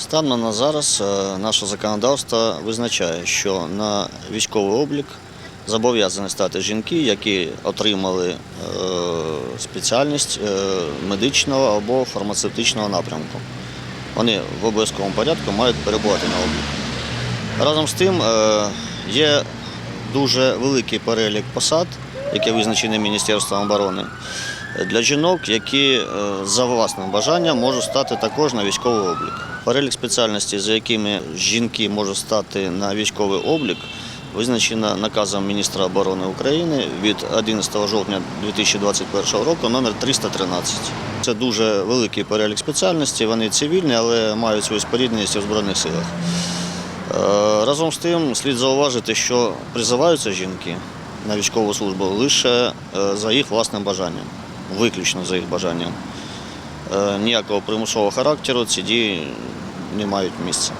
Станом на зараз е, наше законодавство визначає, що на військовий облік зобов'язані стати жінки, які отримали е, спеціальність е, медичного або фармацевтичного напрямку. Вони в обов'язковому порядку мають перебувати на обліку. Разом з тим є дуже великий перелік посад, які визначені Міністерством оборони, для жінок, які е, за власним бажанням можуть стати також на військовий облік. Перелік спеціальностей, за якими жінки можуть стати на військовий облік, визначено наказом міністра оборони України від 11 жовтня 2021 року номер 313. Це дуже великий перелік спеціальностей. Вони цивільні, але мають свою спорідненість у збройних силах. Е, Разом з тим слід зауважити, що призиваються жінки на військову службу лише е, за їх власним бажанням, виключно за їх бажанням. Е, Ніякого примусового характеру ці дії не мають місця.